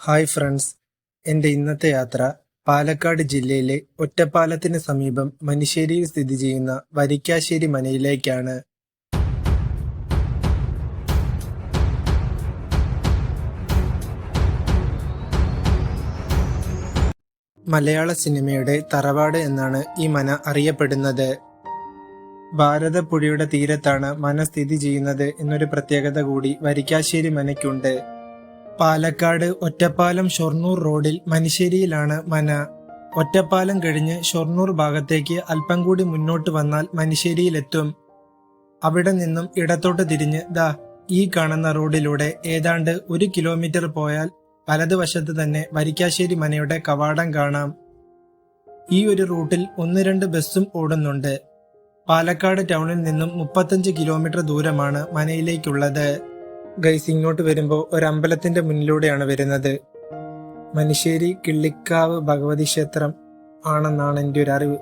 Hi friends. എന്റെ ഇന്നത്തെ യാത്ര പാലക്കാട് ജില്ലയിലെ ഒറ്റപ്പാലത്തിന് സമീപം മനുശ്ശേരിയിൽ സ്ഥിതി ചെയ്യുന്ന വരിക്കാശ്ശേരി മനയിലേക്കാണ്. മലയാള സിനിമയുടെ തറവാട് എന്നാണ് ഈ മന അറിയപ്പെടുന്നത്. ഭാരതപ്പുഴയുടെ തീരത്താണ് മന സ്ഥിതി ചെയ്യുന്നത് എന്നൊരു പ്രത്യേകത കൂടി വരിക്കാശ്ശേരി മനയ്ക്കുണ്ട്. പാലക്കാട് ഒറ്റപ്പാലം ഷൊർണൂർ റോഡിൽ മനിശ്ശേരിയിലാണ് മന. ഒറ്റപ്പാലം കഴിഞ്ഞ് ഷൊർണൂർ ഭാഗത്തേക്ക് അല്പം കൂടി മുന്നോട്ട് വന്നാൽ മനിശ്ശേരിയിലെത്തും. അവിടെ നിന്നും ഇടത്തോട്ട് തിരിഞ്ഞ് ദാ ഈ കാണുന്ന റോഡിലൂടെ ഏതാണ്ട് ഒരു കിലോമീറ്റർ പോയാൽ വലതുവശത്ത് തന്നെ വരിക്കാശ്ശേരി മനയുടെ കവാടം കാണാം. ഈ ഒരു റൂട്ടിൽ ഒന്ന് രണ്ട് ബസ്സും ഓടുന്നുണ്ട്. പാലക്കാട് ടൗണിൽ നിന്നും മുപ്പത്തഞ്ച് കിലോമീറ്റർ ദൂരമാണ് മനയിലേക്കുള്ളത്. ഗൈസ് ഇങ്ങോട്ട് വരുമ്പോൾ അമ്പലത്തിന്റെ മുന്നിലൂടെയാണ് വരുന്നത്. മനുശ്ശേരി കിള്ളിക്കാവ് ഭഗവതി ക്ഷേത്രം ആണെന്നാണ് എന്റെ ഒരു അറിവ്.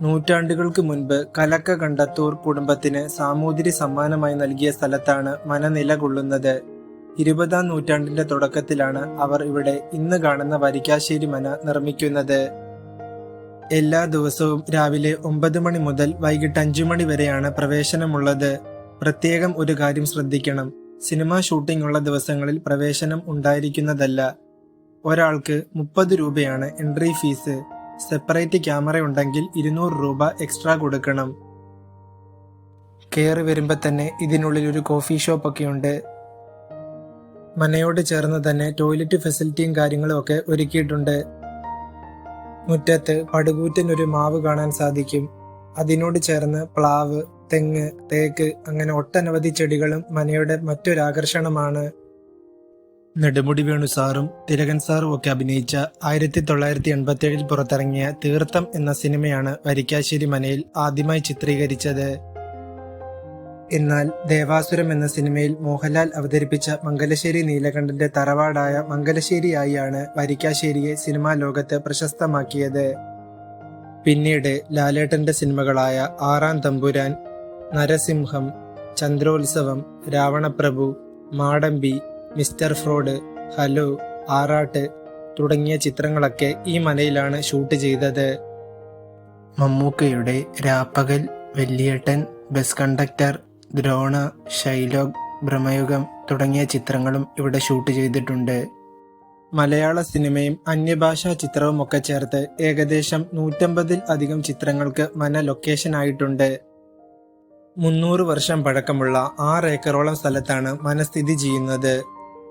നൂറ്റാണ്ടുകൾക്ക് മുൻപ് കലക്ക കണ്ടത്തൂർ കുടുംബത്തിന് സാമൂതിരി സമ്മാനമായി നൽകിയ സ്ഥലത്താണ് മന നിലകൊള്ളുന്നത് ഇരുപതാം നൂറ്റാണ്ടിന്റെ തുടക്കത്തിലാണ് അവർ ഇവിടെ ഇന്ന് കാണുന്ന വരിക്കാശ്ശേരി മന നിർമ്മിക്കുന്നത്. എല്ലാ ദിവസവും രാവിലെ ഒമ്പത് മണി മുതൽ വൈകിട്ട് അഞ്ചു മണി വരെയാണ് പ്രവേശനമുള്ളത്. പ്രത്യേകം ഒരു കാര്യം ശ്രദ്ധിക്കണം. സിനിമ ഷൂട്ടിംഗ് ഉള്ള ദിവസങ്ങളിൽ പ്രവേശനം ഉണ്ടായിരിക്കുന്നതല്ല. ഒരാൾക്ക് മുപ്പത് രൂപയാണ് എൻട്രി ഫീസ്. സെപ്പറേറ്റ് ക്യാമറ ഉണ്ടെങ്കിൽ ഇരുന്നൂറ് രൂപ എക്സ്ട്രാ കൊടുക്കണം. കയറി വരുമ്പോൾ തന്നെ ഇതിനുള്ളിൽ ഒരു കോഫി ഷോപ്പ് ഒക്കെ ഉണ്ട്. മനയോട് ചേർന്ന് തന്നെ ടോയ്ലറ്റ് ഫെസിലിറ്റിയും കാര്യങ്ങളും ഒക്കെ ഒരുക്കിയിട്ടുണ്ട്. മുറ്റത്ത് പടുകൂറ്റൻ ഒരു മാവ് കാണാൻ സാധിക്കും. അതിനോട് ചേർന്ന് പ്ലാവ് തെങ്ങ് തേക്ക് അങ്ങനെ ഒട്ടനവധി ചെടികളും മനയുടെ മറ്റൊരു ആകർഷണമാണ്. നെടുമുടി വേണു സാറും തിലകൻ സാറും ഒക്കെ അഭിനയിച്ച ആയിരത്തി തൊള്ളായിരത്തി എൺപത്തി ഏഴിൽ പുറത്തിറങ്ങിയ തീർത്ഥം എന്ന സിനിമയാണ് വരിക്കാശ്ശേരി മനയിൽ ആദ്യമായി ചിത്രീകരിച്ചത്. എന്നാൽ ദേവാസുരം എന്ന സിനിമയിൽ മോഹൻലാൽ അവതരിപ്പിച്ച മംഗലശ്ശേരി നീലകണ്ഠന്റെ തറവാടായ മംഗലശ്ശേരിയായാണ് വരിക്കാശ്ശേരിയെ സിനിമാ ലോകത്ത് പ്രശസ്തമാക്കിയത്. പിന്നീട് ലാലേട്ടന്റെ സിനിമകളായ Aaram Thampuran Narasimham Chandrolsavam Ravanaprabhu Madambi Mister Fraud Hello Aarattu തുടങ്ങിയ ചിത്രങ്ങളൊക്കെ ഈ മലയിലാണ് ഷൂട്ട് ചെയ്തത്. മമ്മൂക്കയുടെ Rappakal Vellyettan bus conductor Drona Shylock Bramayugam തുടങ്ങിയ ചിത്രങ്ങളും ഇവിടെ ഷൂട്ട് ചെയ്തിട്ടുണ്ട്. മലയാള സിനിമയും അന്യഭാഷാ ചിത്രവും ഒക്കെ ചേർത്ത് ഏകദേശം നൂറ്റമ്പതിൽ അധികം ചിത്രങ്ങൾക്ക് മന ലൊക്കേഷൻ ആയിട്ടുണ്ട്. മുന്നൂറ് വർഷം പഴക്കമുള്ള ആറ് ഏക്കറോളം സ്ഥലത്താണ് മനസ്ഥിതി ചെയ്യുന്നത്.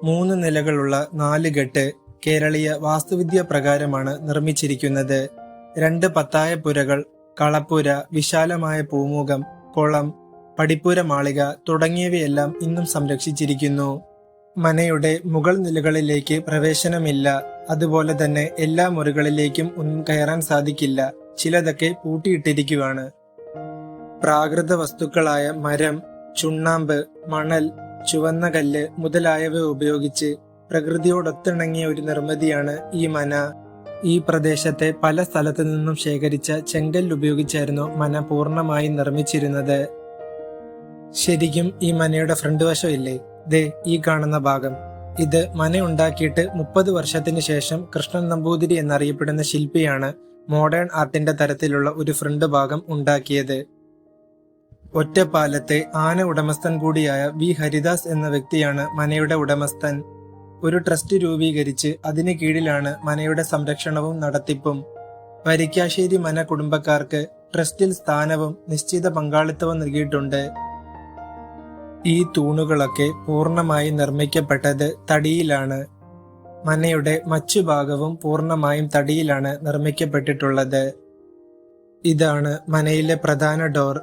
മൂന്ന് നിലകളുള്ള നാല് ഗട്ട് കേരളീയ വാസ്തുവിദ്യ പ്രകാരമാണ് നിർമ്മിച്ചിരിക്കുന്നത്. രണ്ട് പത്തായ പുരകൾ കളപ്പുര വിശാലമായ പൂമുഖം കുളം പടിപ്പുര മാളിക തുടങ്ങിയവയെല്ലാം ഇന്നും സംരക്ഷിച്ചിരിക്കുന്നു. മനയുടെ മുകൾ നിലകളിലേക്ക് പ്രവേശനമില്ല. അതുപോലെ തന്നെ എല്ലാ മുറികളിലേക്കും ഒന്നും കയറാൻ സാധിക്കില്ല. ചിലതൊക്കെ പൂട്ടിയിട്ടിരിക്കുകയാണ് പ്രാകൃത വസ്തുക്കളായ മരം ചുണ്ണാമ്പ് മണൽ ചുവന്ന കല്ല് മുതലായവ ഉപയോഗിച്ച് പ്രകൃതിയോടൊത്തിണങ്ങിയ ഒരു നിർമ്മിതിയാണ് ഈ മന. ഈ പ്രദേശത്തെ പല സ്ഥലത്തു നിന്നും ശേഖരിച്ച ചെങ്കൽ ഉപയോഗിച്ചായിരുന്നു മന പൂർണമായും നിർമ്മിച്ചിരുന്നത്. ശരിക്കും ഈ മനയുടെ ഫ്രണ്ട് വശം ഇല്ലേ? ദേ ഈ കാണുന്ന ഭാഗം. ഇത് മന ഉണ്ടാക്കിയിട്ട് മുപ്പത് വർഷത്തിന് ശേഷം കൃഷ്ണൻ നമ്പൂതിരി എന്നറിയപ്പെടുന്ന ശില്പിയാണ് മോഡേൺ ആർട്ടിന്റെ തരത്തിലുള്ള ഒരു ഫ്രണ്ട് ഭാഗം ഉണ്ടാക്കിയത്. ഒറ്റപ്പാലത്തെ ആന ഉടമസ്ഥൻ കൂടിയായ വി. ഹരിദാസ് എന്ന വ്യക്തിയാണ് മനയുടെ ഉടമസ്ഥൻ. ഒരു ട്രസ്റ്റ് രൂപീകരിച്ച് അതിന് കീഴിലാണ് മനയുടെ സംരക്ഷണവും നടത്തിപ്പും. വരിക്കാശ്ശേരി മന കുടുംബക്കാർക്ക് ട്രസ്റ്റിൽ സ്ഥാനവും നിശ്ചിത പങ്കാളിത്തവും നൽകിയിട്ടുണ്ട്. ഈ തൂണുകളൊക്കെ പൂർണമായി നിർമ്മിക്കപ്പെട്ടത് തടിയിലാണ്. മനയുടെ മറ്റു ഭാഗവും പൂർണമായും തടിയിലാണ് നിർമ്മിക്കപ്പെട്ടിട്ടുള്ളത്. ഇതാണ് മനയിലെ പ്രധാന ഡോർ.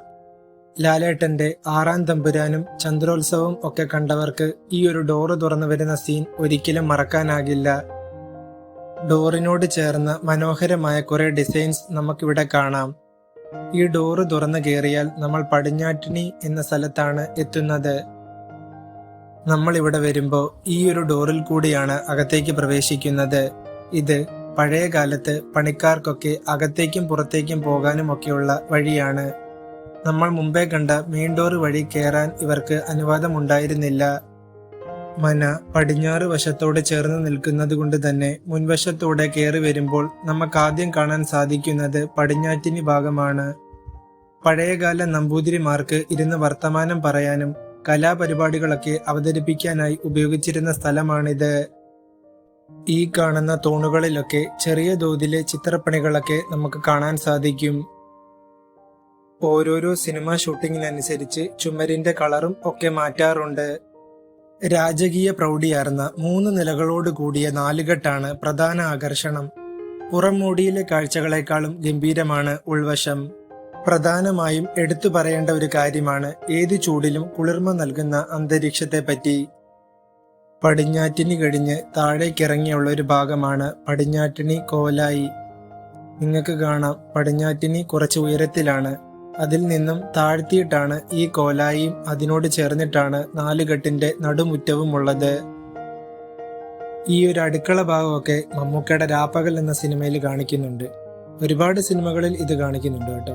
ലാലേട്ടന്റെ ആറാം തമ്പുരാനും ചന്ദ്രോത്സവവും ഒക്കെ കണ്ടവർക്ക് ഈ ഒരു ഡോറ് തുറന്നു വരുന്ന സീൻ ഒരിക്കലും മറക്കാനാകില്ല. ഡോറിനോട് ചേർന്ന് മനോഹരമായ കുറെ ഡിസൈൻസ് നമുക്കിവിടെ കാണാം. ഈ ഡോറ് തുറന്നു കയറിയാൽ നമ്മൾ പടിഞ്ഞാറ്റിനി എന്ന സ്ഥലത്താണ് എത്തുന്നത്. നമ്മൾ ഇവിടെ വരുമ്പോൾ ഈ ഒരു ഡോറിൽ കൂടിയാണ് അകത്തേക്ക് പ്രവേശിക്കുന്നത്. ഇത് പഴയ കാലത്ത് പണിക്കാർക്കൊക്കെ അകത്തേക്കും പുറത്തേക്കും പോകാനും ഒക്കെയുള്ള വഴിയാണ്. നമ്മൾ മുമ്പേ കണ്ട ഡോർ വഴി കയറാൻ ഇവർക്ക് അനുവാദമുണ്ടായിരുന്നില്ല. മന പടിഞ്ഞാറ് വശത്തോട് ചേർന്ന് നിൽക്കുന്നത് കൊണ്ട് തന്നെ മുൻവശത്തോടെ കയറി വരുമ്പോൾ നമുക്ക് ആദ്യം കാണാൻ സാധിക്കുന്നത് പടിഞ്ഞാറ്റിനി ഭാഗമാണ്. പഴയകാല നമ്പൂതിരിമാർക്ക് ഇരുന്ന് വർത്തമാനം പറയാനും കലാപരിപാടികളൊക്കെ അവതരിപ്പിക്കാനായി ഉപയോഗിച്ചിരുന്ന സ്ഥലമാണിത്. ഈ കാണുന്ന തൂണുകളിലൊക്കെ ചെറിയ തോതിലെ ചിത്രപ്പണികളൊക്കെ നമുക്ക് കാണാൻ സാധിക്കും. ഓരോരോ സിനിമ ഷൂട്ടിങ്ങിനനുസരിച്ച് ചുമരിന്റെ കളറും ഒക്കെ മാറ്റാറുണ്ട്. രാജകീയ പ്രൗഢിയാർന്ന മൂന്ന് നിലകളോട് കൂടിയ നാലുകെട്ടാണ് പ്രധാന ആകർഷണം. പുറംമൂടിയിലെ കാഴ്ചകളെക്കാളും ഗംഭീരമാണ് ഉൾവശം. പ്രധാനമായും എടുത്തു പറയേണ്ട ഒരു കാര്യമാണ് ഏത് ചൂടിലും കുളിർമ നൽകുന്ന അന്തരീക്ഷത്തെ പറ്റി പടിഞ്ഞാറ്റിനി കഴിഞ്ഞ് താഴേക്കിറങ്ങിയുള്ള ഒരു ഭാഗമാണ് പടിഞ്ഞാറ്റിനി കോലായി നിങ്ങൾക്ക് കാണാം പടിഞ്ഞാറ്റിനി കുറച്ച് ഉയരത്തിലാണ്. അതിൽ നിന്നും താഴ്ത്തിയിട്ടാണ് ഈ കോലായിയും അതിനോട് ചേർന്നിട്ടാണ് നാലുകെട്ടിന്റെ നടുമുറ്റവും ഉള്ളത് ഈ ഒരു അടുക്കള ഭാഗമൊക്കെ മമ്മൂക്കയുടെ രാപ്പകൽ എന്ന സിനിമയിൽ കാണിക്കുന്നുണ്ട്. ഒരുപാട് സിനിമകളിൽ ഇത് കാണിക്കുന്നുണ്ട് കേട്ടോ.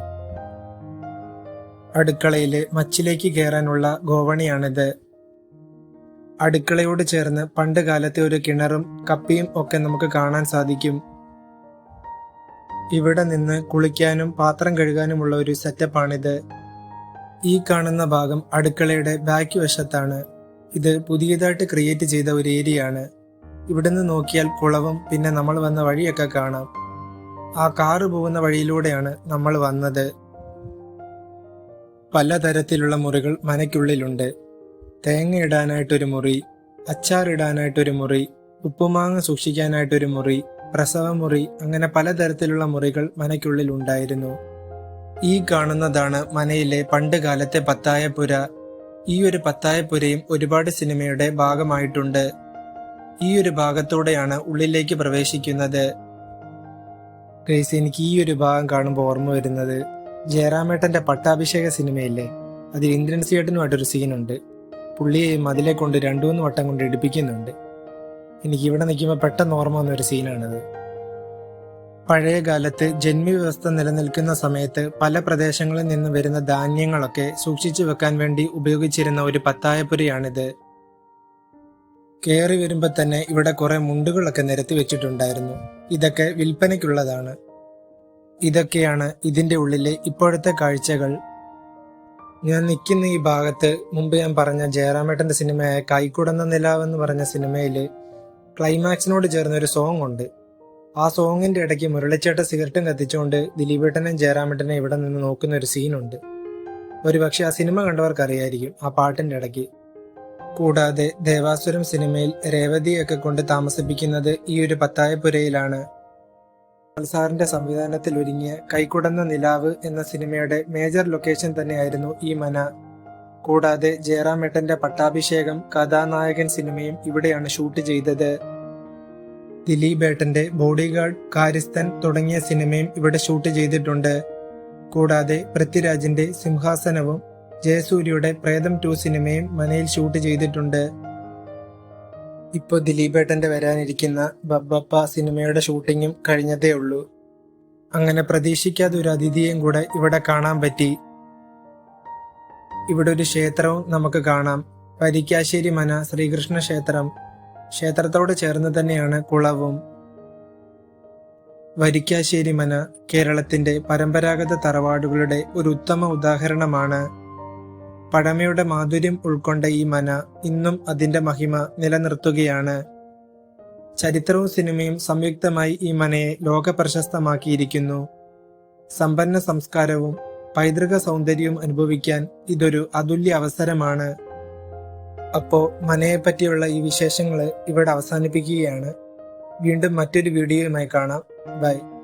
അടുക്കളയിൽ മച്ചിലേക്ക് കയറാനുള്ള ഗോവണിയാണിത്. അടുക്കളയോട് ചേർന്ന് പണ്ട് കാലത്തെ ഒരു കിണറും കപ്പിയും ഒക്കെ നമുക്ക് കാണാൻ സാധിക്കും. ഇവിടെ നിന്ന് കുളിക്കാനും പാത്രം കഴുകാനുമുള്ള ഒരു സെറ്റപ്പാണിത് ഈ കാണുന്ന ഭാഗം അടുക്കളയുടെ ബാക്ക് വശത്താണ്. ഇത് പുതിയതായിട്ട് ക്രിയേറ്റ് ചെയ്ത ഒരു ഏരിയ ആണ്. ഇവിടുന്ന് നോക്കിയാൽ കുളവും പിന്നെ നമ്മൾ വന്ന വഴിയൊക്കെ കാണാം. ആ കാറ് പോകുന്ന വഴിയിലൂടെയാണ് നമ്മൾ വന്നത്. പലതരത്തിലുള്ള മുറികൾ മനയ്ക്കുള്ളിലുണ്ട്. തേങ്ങ ഇടാനായിട്ടൊരു മുറി അച്ചാറിടാനായിട്ടൊരു മുറി ഉപ്പുമാങ്ങ സൂക്ഷിക്കാനായിട്ടൊരു മുറി പ്രസവമുറി അങ്ങനെ പലതരത്തിലുള്ള മുറികൾ മനയ്ക്കുള്ളിൽ ഉണ്ടായിരുന്നു. ഈ കാണുന്നതാണ് മനയിലെ പണ്ട് കാലത്തെ പത്തായപ്പുര ഈ ഒരു പത്തായപ്പുരയും ഒരുപാട് സിനിമയുടെ ഭാഗമായിട്ടുണ്ട്. ഈ ഒരു ഭാഗത്തോടെയാണ് ഉള്ളിലേക്ക് പ്രവേശിക്കുന്നത്. ഗൈസ് എനിക്ക് ഈ ഒരു ഭാഗം കാണുമ്പോൾ ഓർമ്മ വരുന്നത് ജയറാമേട്ടന്റെ പട്ടാഭിഷേക സിനിമയില്ലേ? അതിൽ ഇന്ദ്രൻ സിയേട്ടനുമായിട്ടൊരു സീനുണ്ട് പുള്ളിയെയും അതിലെ കൊണ്ട് രണ്ടു മൂന്ന് വട്ടം കൊണ്ട് ഇടിപ്പിക്കുന്നുണ്ട്. എനിക്ക് ഇവിടെ നിൽക്കുമ്പോൾ പെട്ടെന്ന് ഓർമ്മ വന്ന ഒരു സീനാണിത്. പഴയ കാലത്ത് ജന്മി വ്യവസ്ഥ നിലനിൽക്കുന്ന സമയത്ത് പല പ്രദേശങ്ങളിൽ നിന്ന് വരുന്ന ധാന്യങ്ങളൊക്കെ സൂക്ഷിച്ചു വെക്കാൻ വേണ്ടി ഉപയോഗിച്ചിരുന്ന ഒരു പത്തായപ്പുരയാണിത്. കയറി വരുമ്പോൾ തന്നെ ഇവിടെ കുറെ മുണ്ടുകളൊക്കെ നിരത്തി വെച്ചിട്ടുണ്ടായിരുന്നു. ഇതൊക്കെ വിൽപ്പനയ്ക്കുള്ളതാണ്. ഇതൊക്കെയാണ് ഇതിന്റെ ഉള്ളിലെ ഇപ്പോഴത്തെ കാഴ്ചകൾ. ഞാൻ നിൽക്കുന്ന ഈ ഭാഗത്ത് മുമ്പ് ഞാൻ പറഞ്ഞ ജയറാമേട്ടന്റെ സിനിമയായ കൈക്കുടന്ന നിലാവെന്ന് പറഞ്ഞ സിനിമയിൽ ക്ലൈമാക്സിനോട് ചേർന്ന ഒരു സോങ് ഉണ്ട് ആ സോങ്ങിന്റെ ഇടയ്ക്ക് മുരളിച്ചേട്ട സിഗരറ്റും കത്തിച്ചുകൊണ്ട് ദിലീപേട്ടനെയും ജയറാമേട്ടനെ ഇവിടെ നിന്ന് നോക്കുന്ന ഒരു സീനുണ്ട്. ഒരുപക്ഷെ ആ സിനിമ കണ്ടവർക്ക് അറിയായിരിക്കും ആ പാട്ടിന്റെ ഇടയ്ക്ക്. കൂടാതെ ദേവാസുരം സിനിമയിൽ രേവതിയൊക്കെ കൊണ്ട് താമസിപ്പിക്കുന്നത് ഈ ഒരു പത്തായപ്പുരയിലാണ്. സാറിന്റെ സംവിധാനത്തിൽ ഒരുങ്ങിയ കൈക്കുടന്ന നിലാവ് എന്ന സിനിമയുടെ മേജർ ലൊക്കേഷൻ തന്നെയായിരുന്നു ഈ മന. കൂടാതെ ജയറാമേട്ടന്റെ പട്ടാഭിഷേകം കഥാനായകൻ സിനിമയും ഇവിടെയാണ് ഷൂട്ട് ചെയ്തത്. ദിലീപേട്ടന്റെ ബോഡിഗാർഡ് കാരിസ്ഥൻ തുടങ്ങിയ സിനിമയും ഇവിടെ ഷൂട്ട് ചെയ്തിട്ടുണ്ട്. കൂടാതെ പൃഥ്വിരാജിന്റെ സിംഹാസനവും ജയസൂര്യയുടെ പ്രേതം ടു സിനിമയും മനയിൽ ഷൂട്ട് ചെയ്തിട്ടുണ്ട്. ഇപ്പോൾ ദിലീപേട്ടന്റെ വരാനിരിക്കുന്ന ബബ്ബപ്പ സിനിമയുടെ ഷൂട്ടിങ്ങും കഴിഞ്ഞതേ ഉള്ളൂ അങ്ങനെ പ്രതീക്ഷിക്കാതെ ഒരു അതിഥിയെയും കൂടെ ഇവിടെ കാണാൻ പറ്റി. ഇവിടെ ഒരു ക്ഷേത്രവും നമുക്ക് കാണാം. പരിക്കാശ്ശേരി മന ശ്രീകൃഷ്ണ ക്ഷേത്രം. ക്ഷേത്രത്തോട് ചേർന്ന് തന്നെയാണ് കുളവും. വരിക്കാശ്ശേരി മന കേരളത്തിന്റെ പരമ്പരാഗത തറവാടുകളുടെ ഒരു ഉത്തമ ഉദാഹരണമാണ്. പഴമയുടെ മാധുര്യം ഉൾക്കൊണ്ട ഈ മന ഇന്നും അതിന്റെ മഹിമ നിലനിർത്തുകയാണ്. ചരിത്രവും സിനിമയും സംയുക്തമായി ഈ മനയെ ലോക പ്രശസ്തമാക്കിയിരിക്കുന്നു സമ്പന്ന സംസ്കാരവും പൈതൃക സൗന്ദര്യം അനുഭവിക്കാൻ ഇതൊരു അതുല്യ അവസരമാണ്. അപ്പോ മനയെ പറ്റിയുള്ള ഈ വിശേഷങ്ങൾ ഇവിടെ അവസാനിപ്പിക്കുകയാണ്. വീണ്ടും മറ്റൊരു വീഡിയോയുമായി കാണാം. ബൈ.